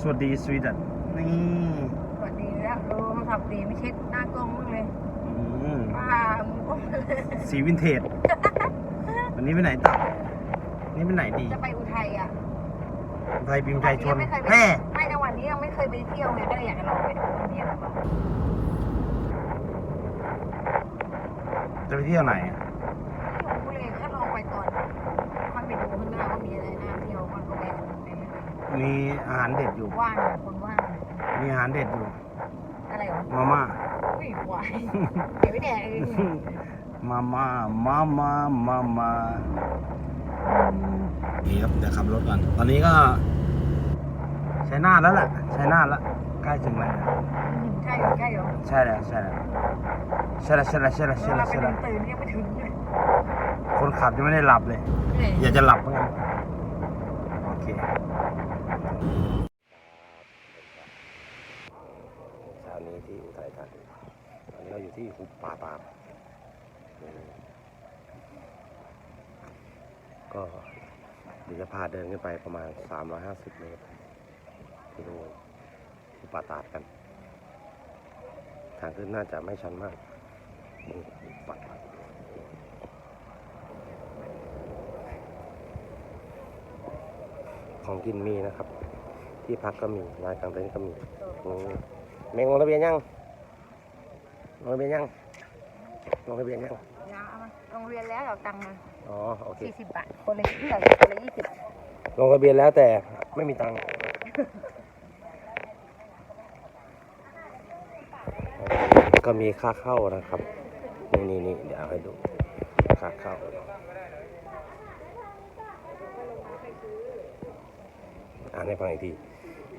สวัสดีสวีดันนี่สวัสดีแล้วดูมันขับดีไม่เช็ดหน้ากล้องมึงเลยอืมป้ามึงก็สีวินเทจ วันนี้ไปไหนต่อนี่ไปไหนดีจะไปอุทัยอะไทยพิมพ์ใจชนไม่เคยไปแม่ไม่จังหวัดนี้ยังไม่เคยไปเที่ยวไงก็เลยอยากจะลองไปดูว่ามีอะไรบ้างจะไปเที่ยวไหนอะ มีอาหารเด็ดอยู่ๆว่างคนว่างมีอาหารเด็ดอยู่ อะไรหรอมาม่าอุ้ยหวายเดี๋ยวไม่แดกเองมาม่า มาม่า มาม่านี่ครับ เดี๋ยวขับรถก่อน ตอนนี้ก็ใช้หน้าทแล้วแหละใช้หน้าทแล้ว ใกล้ถึงแล้ว ใช่เหรอใช่เหรอใช่แล้วใช่แล้วใช่แล้วใช่แล้วใช่แล้วใช่เราแล้วไปใช่เดิแล้วนตื่นยังไม่ถึงเลยคนขับยังไม่ได้หลับเลยอยากจะหลับเหมือนกันโอเค เช้านี้ที่อุทัยธานีตอนนี้เราอยู่ที่หุบป่าตามก็เดี๋ยวจะพาเดินขึ้นไปประมาณ 350 เมตรที่นู่นหุบป่าตาดกัน ทางขึ้นน่าจะไม่ชันมากนี่ป่าตาด ของกินมีนะครับ ที่พักก็มีร้านกลางเต็นท์ก็มีอืมเมงลงทะเบียนยังลงทะเบียนยังลงทะเบียนยังยาเอามาโรงเรียนแล้วเอาตังค์มาอ๋อโอเคสี่สิบบาทคนละเท่าไหร่คนละยี่สิบลงทะเบียนแล้วแต่ไม่มีตังค์ก็มีค่าเข้านะครับ นี่นี่นี่เดี๋ยวเอาให้ดูค่าเข้า อ่าน ให้ฟังอีกที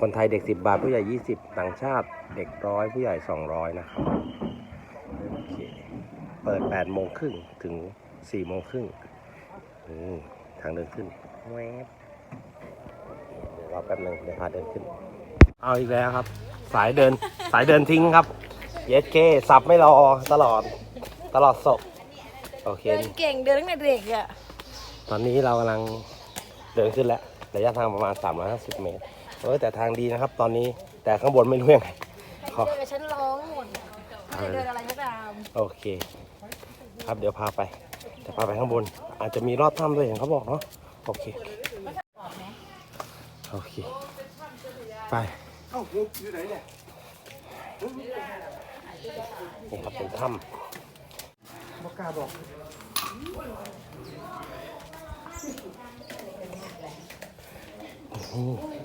คนไทยเด็ก 10 บาท ผู้ใหญ่ 20 ต่างชาติเด็กร้อยผู้ใหญ่ 200 นะครับโอเคเปิด8โมงครึ่งถึง4โมงครึ่งอืมทางเดินขึ้นแวบเดี๋ยวรอแป๊บหนึงเดี๋ยวพาเดินขึ้น เอาอีกแล้วครับ สายเดินสายเดินทิ้งครับเยสเคสับไม่รอตลอดตลอดศพโอเค เดินเก่งเดินตั้งแต่เด็กอะตอนนี้เรากำลังเดินขึ้นแล้ว ระยะทางประมาณ 350 เมตรเออแต่ทางดีนะครับ ตอนนี้แต่ข้างบนไม่รู้ยังไงขอเจอฉันร้องหมดอะไม่ได้เดินอะไรก็ตามโอเค ครับเดี๋ยวพาไปจะพาไปข้างบน อาจจะมีรอดถ้ำด้วยเห็นเขาบอกเนาะโอเคโอเคไปนี่ครับเป็นถ้ำบอกกล้าบอก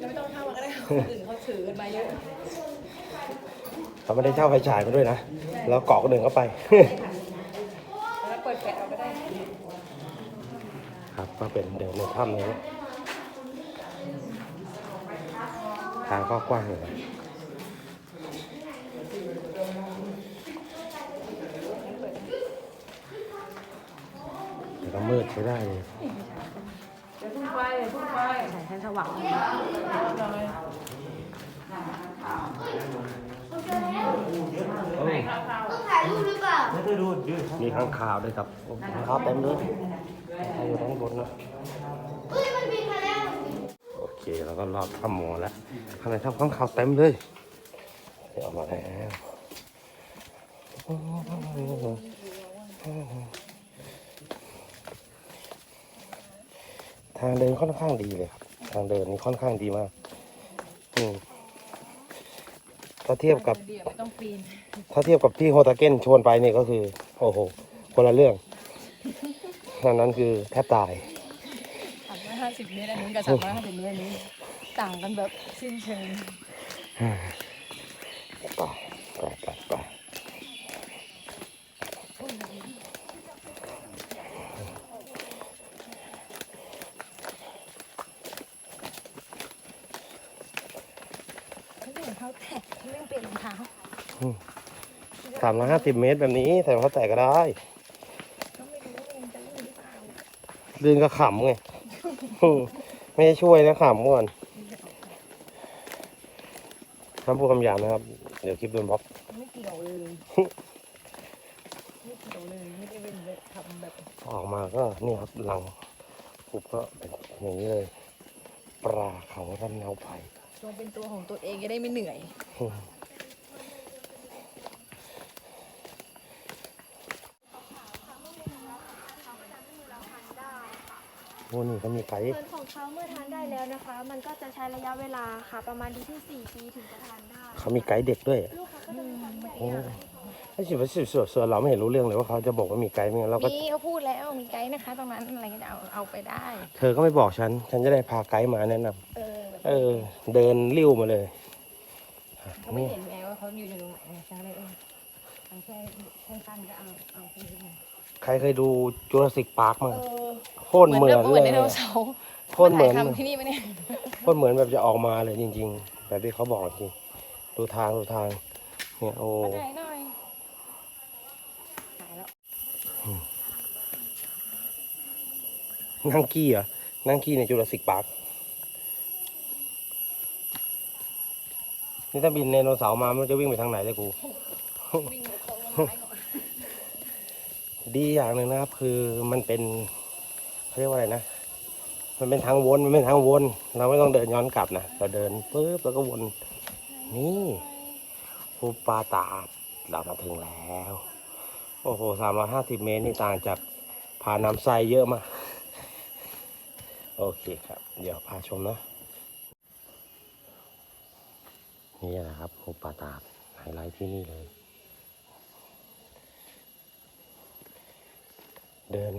ไม่ต้องเข้ามาก็ได้คนอื่นเขาถือกันมาเยอะเขาไม่ได้เช่าไฟฉายมาด้วยนะ แล้วเกาะก็เดินเข้าไป แล้วเปิดแกะเอาก็ได้ ครับก็เป็นเดินในถ้ำนี้นะทางก็กว้างอยู่นะแต่ก็มืดใช้ได้เลย เดี๋ยวพุ่งไปเดี๋ยวพุ่งไปใส่ฉันสว่างมีข้างคาวด้วยครับข้างคาวเต็มเลยอยู่ทั้งบนนะโอเคแล้วก็รอดถ้ำหมอแล้วข้างในถ้ำข้างคาวเต็มเลยเดี๋ยวออกมาแล้ว ทางเดินค่อนข้างดีเลยครับ ทางเดินนี่ค่อนข้างดีมากอืมถ้าเทียบกับเดี๋ยวไม่ต้องปีนถ้าเทียบกับที่โฮตาเก้นชวนไปนี่ก็คือ โอ้โห คนละเรื่องอันนั้นคือแทบตาย สามร้อยห้าสิบเมตรอันนี้กับสามร้อยห้าสิบเมตรอันนี้ต่างกันแบบสิ้นเชิง ไปไปไปไป เขาเรียกเขาแตะเขาเรียกเปลี่ยนรองเท้าสามร้อยห้าสิบเมตรแบบนี้ใส่รองเท้าแตะก็ได้ก็ไม่รู้ว่ามันจะลื่นหรือเปล่าลื่นก็ขำไงอืมไม่ได้ช่วยนะขำก่อนห้ามพูดคำหยาบนะครับ เดี๋ยวคลิปโดนบล็อก ไม่เกี่ยวเลย ไม่เกี่ยวเลย ไม่ได้เป็นแบบทำแบบ ออกมาก็นี่ครับหลังปุบก็เป็นอย่างนี้เลย ปลาเขาทำเนาไผ่ จงเป็นตัวของตัวเองจะได้ไม่เหนื่อย โอ้นี่เขามีไก่เงินของเขาเมื่อทานได้แล้วนะคะ มันก็จะใช้ระยะเวลาค่ะ ประมาณดีที่ 4 ปีถึงจะทานได้ เขามีไก่เด็กด้วยลูกค้าก็จะมีความใหญ่โอ้ไอ้สิบสิบส่วนส่วนเราไม่เห็นรู้เรื่องเลยว่าเขาจะบอกว่ามีไก่ไม่งั้นเราก็ นี่เขาพูดแล้วมีไกด์นะคะ ตรงนั้นอะไรก็จะเอาเอาไปได้ เธอก็ไม่บอกฉัน ฉันจะได้พาไกด์มาแนะนำ เออแบบเออ เดินริ้วมาเลยเขาไม่เห็นไงว่าเขาอยู่ในตรงไหนไงใช่เลยเออทางแค่สั้นๆก็เอาเอาไปเลยใครเคยดูจูราสสิกพาร์คมั้งเออโคตรเหมือนเหมืเลอนยไดโนเสาร์โคตรเหมือนถ่ายทำที่นี่ปะเนี่ยโคตรเหมือนแบบจะออกมาเลยจริง ๆ แบบที่เขาบอกจริงดูทางดูทางเนี่ยโอ้มาถ่ายหน่อยถ่ายแล้วนั่งกี้เหรอนั่งกี้ในจูราสสิกพาร์ค นี่ถ้าบินไดโนเสาร์มามันจะวิ่งไปทางไหนเลยกูวิ่งมาโค้งต้นไม้ก่อนดีอย่างหนึ่งนะครับ คือมันเป็นเขาเรียกว่าอะไรนะมันเป็นทางวนมันเป็นทางวน เราไม่ต้องเดินย้อนกลับนะเราเดินปุ๊บแล้วก็วน นี่ภูปาตาดเรามาถึงแล้ว โอ้โหสามร้อยห้าสิบเมตรนี่ต่างจากผาน้ำไซเยอะมาก โอเคครับ เดี๋ยวพาชมเนาะ นี่แหละครับภูปาตาดไฮไลท์ที่นี่เลย เดิน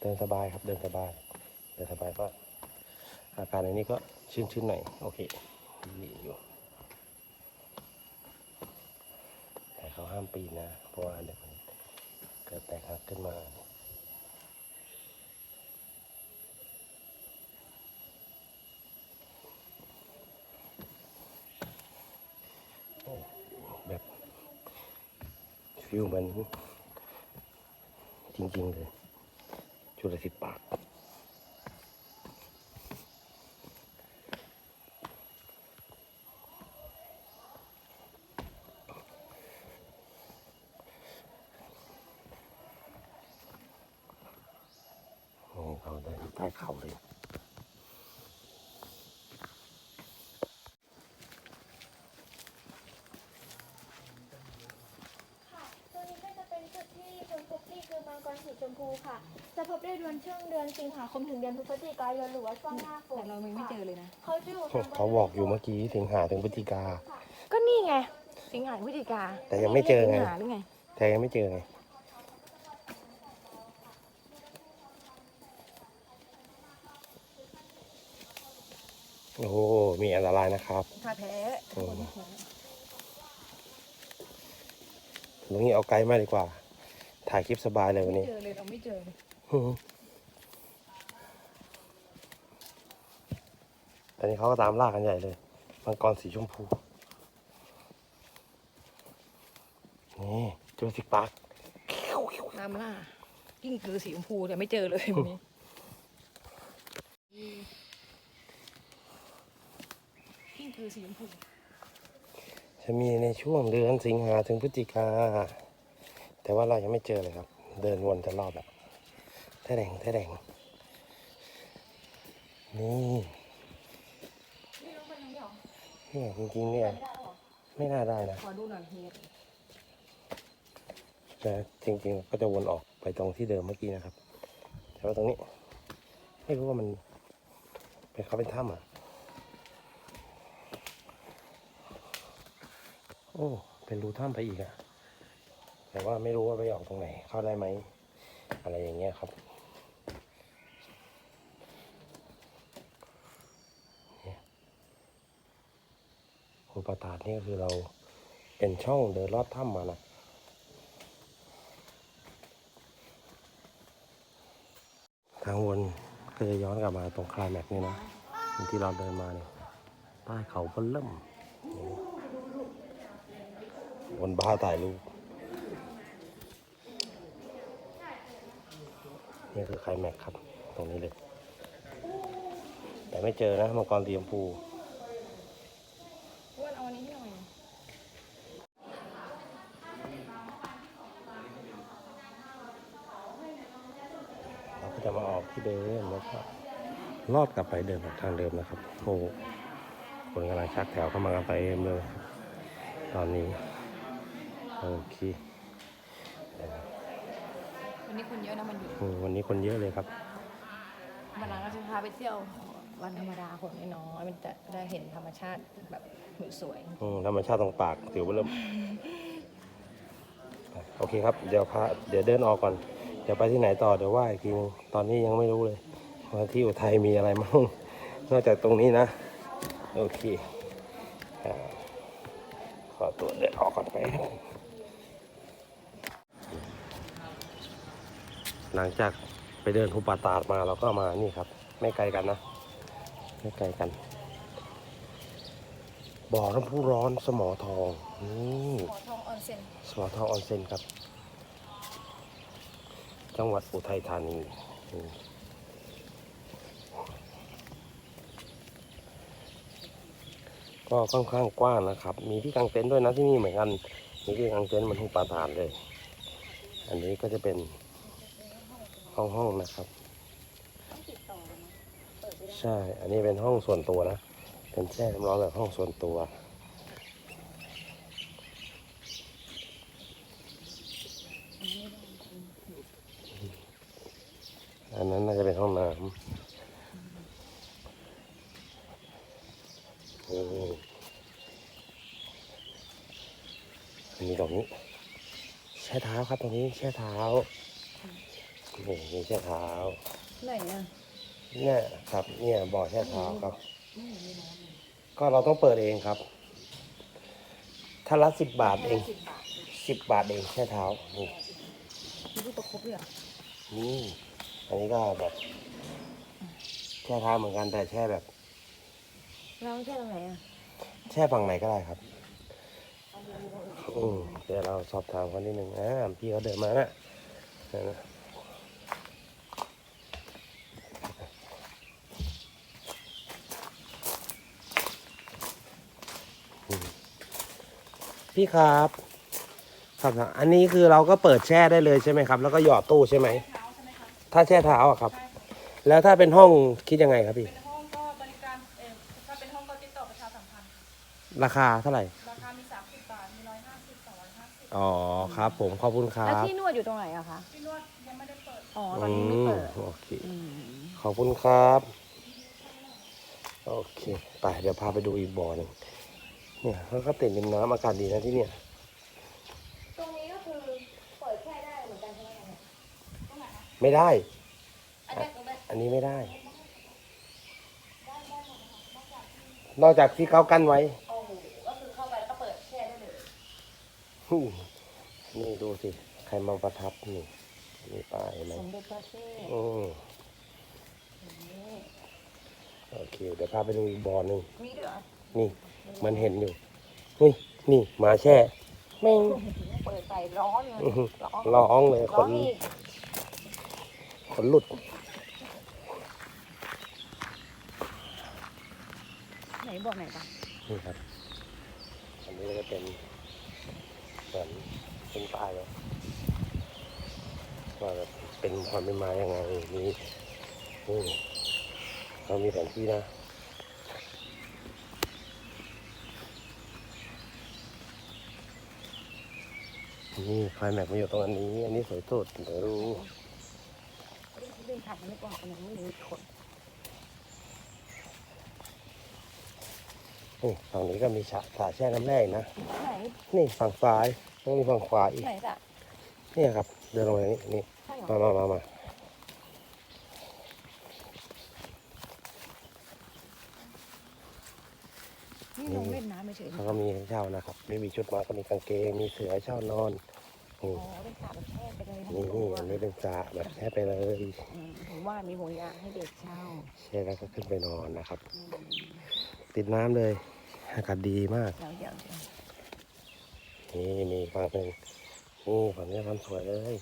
เดินสบายครับ เดินสบาย เดินสบายก็อาการในนี้ก็ชื้นๆหน่อย โอเคดีอยู่ แต่เขาห้ามปีนนะ เพราะว่าเดี๋ยวมันเกิดแตกหักขึ้นมา โอ้แบบ ฟิลเหมือนจริงๆเลยชุลศิษย์ปาทคนี่เขาเดินใต้เขาเลย ค่ะตัวนี้ก็จะเป็นจุดที่คนพบนี่คือมังกร สีชมพูค่ะ จะพบได้เดือนช่วงเดือนสิงหาคมถึงเดือนพฤศจิกายนหรือว่าช่วงหน้าฝแต่นเราไม่เจอเลยนะ เขาจะอยู่ทงเขาบอกอยู่เมื่อกี้สิงหาถึงพฤศจิกา ก็นี่ไง สิงหาพฤศจิกาแต่ยังไม่เจอไง สิงหาหรือไง แต่ยังไม่เจอไง โอ้โหมีอันตรายนะครับถ้าแพ้อืมลุงนี้เอาไกด์มาดีกว่า ถ่ายคลิปสบายเลยวันไม่นี้ เจอเลยเราไม่เจอเลยอืมตอนนี้เขาก็ตามล่ากันใหญ่เลย มังกรสีชมพู นี่จูราสสิกปาร์คตามล่ากิ้งกือสีชมพูแต่ไม่เจอเลยวันนี้กิ้งกือสีชมพู จะมีในช่วงเดือนสิงหาถึงพฤศจิกา แต่ว่าเรายังไม่เจอเลยครับ เดินวนแต่รอบแบบแท้แดงแท้แดงนี่เนี่ยจริงๆเนี่ยไม่น่าได้นะ ขอดูหน่อยเฮียแต่จริงๆ ก็จะวนออกไปตรงที่เดิมเมื่อกี้นะครับ แต่ว่าตรงนี้ ไม่รู้ว่ามันเป็นเขาเป็นถ้ำอะ โอ้ เป็นรูถ้ำไปอีกอะ แต่ว่าไม่รู้ว่าไปออกตรงไหน เข้าได้ไหม อะไรอย่างเงี้ยครับอุปตาดนี่ก็คือเราเป็นช่องเดินลอดถ้ำมานะทางวนก็จะย้อนกลับมาตรงคลายแม็กนี่นะที่เราเดินมาเนี่ยใต้เขาเบนเริ่มวนบ้าถ่ายรูป นี่คือคลายแม็กซ์ครับ ตรงนี้เลย แต่ไม่เจอนะมังกรสีชมพูอ้วนเอาอันนี้ให้หน่อยเราก็จะมาออกที่เดิมแล้วก็ลอดกลับไปเดินแบบทางเดิมนะครับโอ้โหคนกำลังชักแถวเข้ามากันไปเต็มเลยตอนนี้โอเค วันนี้คนเยอะนะมันอยู่อืมวันนี้คนเยอะเลยครับ วันนั้นเราจะพาไปเที่ยววันธรรมดาคนน้อยๆมันจะได้เห็นธรรมชาติแบบสวยอืมธรรมชาติตรงปากถือว่าเริ่ม โอเคครับ เดี๋ยวพาเดี๋ยวเดินออกก่อน เดี๋ยวไปที่ไหนต่อ เดี๋ยวว่าอีกทีนึงตอนนี้ยังไม่รู้เลยว่าที่อุทัยมีอะไรมั่ง นอกจากตรงนี้นะ โอเคอ่าขอตัวเดินออกก่อนไป หลังจากไปเดินทุปาตาดมาเราก็มานี่ครับ ไม่ไกลกันนะ ไม่ไกลกัน บ่อน้ำพุร้อนสมอทองนี่ๆขอทองออนเซ็นสมอทองออนเซ็นครับ จังหวัดอุทัยธานีอืมก็ค่อนข้างกว้างนะครับ มีที่กางเต็นท์ด้วยนะที่นี่เหมือนกัน มีที่กางเต็นท์เหมันทุกปาตานเลย อันนี้ก็จะเป็น ห้องห้องๆนะครับ ใช่ อันนี้เป็นห้องส่วนตัวนะ เป็นแช่น้ำร้อนแบบห้องส่วนตัว อันนั้นน่าจะเป็นห้องน้ำอืมอันนี้ตรงนี้ แช่เท้าครับตรงนี้แช่เท้า นี่มีแช่เท้าไหนอะเนี่ยครับ เนี่ยบ่อแช่เท้าครับ ก็เราต้องเปิดเองครับ ถ้าละสิบบาทเองสิบบาทสิบบาทเองแช่เท้านี่มีรูปประคบด้วยเหรอนี่อันนี้ก็แบบแช่เท้าเหมือนกันแต่แช่แบบ เราแช่ตรงไหนอะแช่ฝั่งไหนก็ได้ครับอืมเดี๋ยวเราสอบถามเขานิดหนึ่งอ่าพี่เขาเดินมานะนั่นนะ พี่ครับ ครับครับ อันนี้คือเราก็เปิดแช่ได้เลยใช่ไหมครับ แล้วก็หยอดตู้ใช่ไหม ถ้าแช่เท้าอะครับ แล้วถ้าเป็นห้องคิดยังไงครับพี่ เป็นห้องก็บริการเออถ้าเป็นห้องก็ติดต่อประชาสัมพันธ์ค่ะราคาเท่าไหร่ ราคามี 30 บาท มี 150 250อ๋อครับ ผมขอบคุณครัแล้วบที่นวดอยู่ตรงไหนอะคะที่นวดยังไม่ได้เปิด อ๋อตอนนี้ไม่เปิดอืโอเค อืมขอบคุณครับ โอเค ไป เดี๋ยวพาไปดูอีกบ่อหนึ่ง เนี่ยเขาก็ติดริมน้ำอากาศดีนะที่เนี่ย ตรงนี้ก็คือเปิดแช่ได้เหมือนกันใช่ไหมเนี่ยไม่ได้ อันนี้ตรงนี้อันนี้ไม่ได้ นอกจากที่เขากั้นไว้ โอ้โหก็คือเข้าไปแล้วก็เปิดแช่ได้เลยอืมนี่ดูสิ ใครมาประทับนี่มีป้ายไหมสมเด็จพระเทพอืมโอเค เดี๋ยวพาไปดูอีกบ่อหนึ่งมีด้วยเหรอ นี่มันเห็นอยู่เฮ้ยนี่หมาแช่แม่งเปิดไปร้อนเลยอื้อหือร้อนร้องเลยขร้อนนอีกขนหลุดไหนบอกไหนปะนี่ครับอันนี้ก็จะเป็นเหมือนเป็นป้ายเลยว่าแบบเป็นความเป็นมายังไงนี่นี่เรามีแผนที่นะ นี่ไฟแม็กมาอยู่ตรงอันนี้ อันนี้สวยสุดเดี๋ยวดูเดินผ่านมันไม่กว่าอันนั้นไม่มีคนนี่ฝั่งนี้ก็มีสระสระแช่น้ำแร่อีกนะ ไหนนี่ฝั่งซ้ายต้องมีฝั่งขวาอีก ไหนจ้ะนี่ครับ เดินลงมาอย่างนี้นี่ใช่เหรอมามามามา นี่ลงเล่นน้ำไม่เฉยเขาก็มีให้เช่านะครับ ไม่มีชุดมาก็มีกางเกง มีเสือให้เช่านอนอ๋นี่อเป็นสระแบบแช่ไปเลยนี่นี่อันนี้เป็นสระแบบแช่ไปเลยอืมผมว่ามีห่วงยางให้เด็กเช่าแช่แล้วก็ขึ้นไปนอนนะครับ ติดน้ำเลยอากาศดีมากเดี๋ยวเดี๋ยวเดี๋ยวนี่มีฝั่งหนึ่งนี่ฝั่งนี้ทำสวยเลย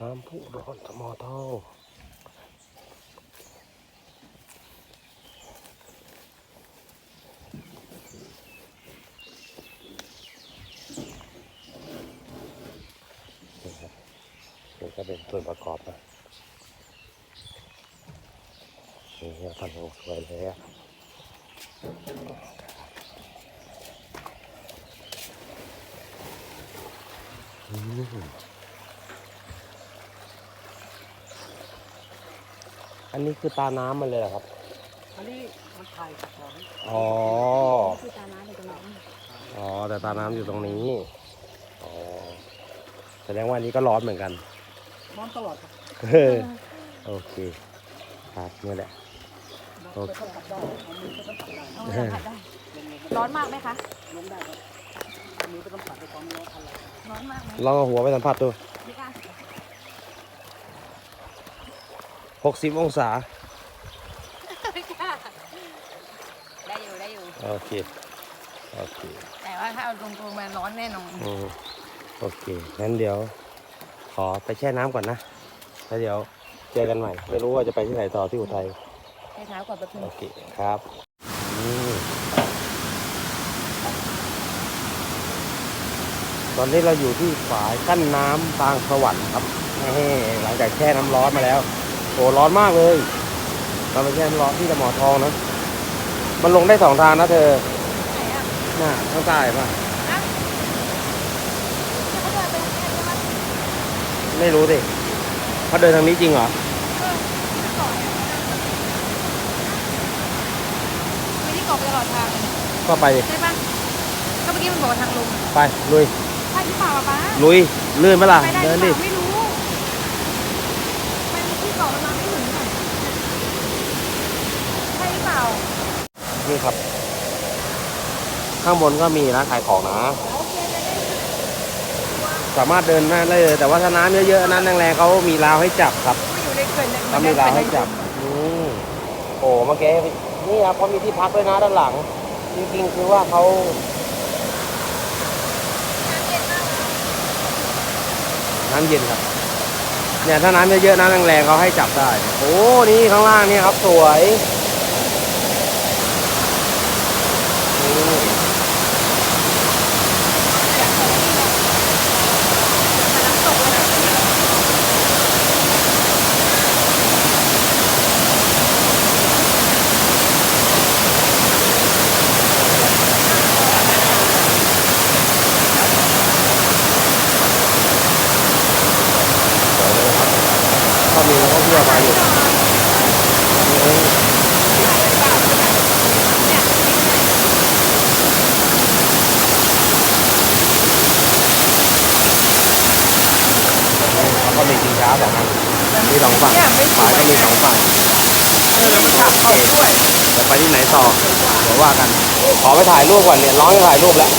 น้ำพุร้อนสมอทอง แล้วกำลังสวยแล้อืมอันนี้คือตาน้ำมันเลยเหรอครับ อันนี้มันถ่ายจากหนองอ๋อ คือตาน้ำอยู่ตรงนั้อ๋อ แต่ตาน้ำอยู่ตรงนี้ อ๋แสดงว่าอันนี้ก็ร้อนเหมือนกัน ร้อนตลอดครับ โอเค ครับนี่แหละ โอเคไปสัมผัสได้เอามือไปสัมผัสได้เอาสัมผัสได้ลงเลยร้อนมากไหมคะลงได้ครับเอามือไปสัมผัสในความร้อนอะไรร้อนมากไหมลองเอาหัวไปสัมผัสดูไม่กล้า60องศา ไม่กล้าได้อยู่ได้อยู่ โอเค โอเค แต่ว่าถ้าเอาตรงๆมันร้อนแน่นอนอืมโอเค งั้นเดี๋ยว ขอไปแช่น้ำก่อนนะ แล้วเดี๋ยวเจอกันใหม่ ไม่รู้ว่าจะไปที่ไหนต่อที่อุทัยให้ เท้าก่อนแป๊บนึงโอเคครับอืมตอนนี้เราอยู่ที่ฝายกั้นน้ำบางสวรรค์ครับแหมหลังจากแช่น้ำร้อนมาแล้วโอ้ร้อนมากเลย เราไปแช่น้ำร้อนที่ตะหมอทองนะมันลงได้สองทางนะเธอไหนอะน่าข้างใต้ป่ะเขาเดินไปทางนี้ใช่ไหมไม่รู้ดิเขาเดินทางนี้จริงเหรอ ไม่ได้เกาะไปตลอดทางเลยเนี่ยก็ไปดิใช่ปะก็เมื่อกี้มันบอกว่าทางลงไปลุยใช่หรือเปล่าอะป้าลุยลื่นไหมล่ะไปได้หเดิรืนอเปดิล่าไม่รู้ไปที่เกาะมันมาไม่ถึงอะใช่หรือเปล่านี่ครับ ข้างบนก็มีร้านขายของนะสามารถเดินได้เลย แต่ว่าถ้าน้ำเยอะๆน้ำแรงๆเขามีราวให้จับครับไม่อยู่ในเขื่อนเนี่ยเขามีราวให้จับอืมโอ้เมื่อกี้ นี่ครับเขามีที่พักด้วยนะด้านหลัง จริงๆ คือว่าเขาน้ำเย็นครับเนี่ยถ้าน้ำเยอะๆน้ำแรงๆเขาให้จับได้ โอ้นี่ข้างล่างนี่ครับสวยนี่ น้ำตกเลยนะ ก็มีนักท่องเที่ยวมาอยู่นี่เขาก็มีชิงช้าสองอันมีสองฝั่งฝ่ายก็มีสองฝ่าย ขับเขาด้วย จะ ไปที่ไหนต่อเดี๋ยวว่ากันขอไปถ่ายรูปก่อนเนี่ยร้องจะถ่ายรูปแล้ว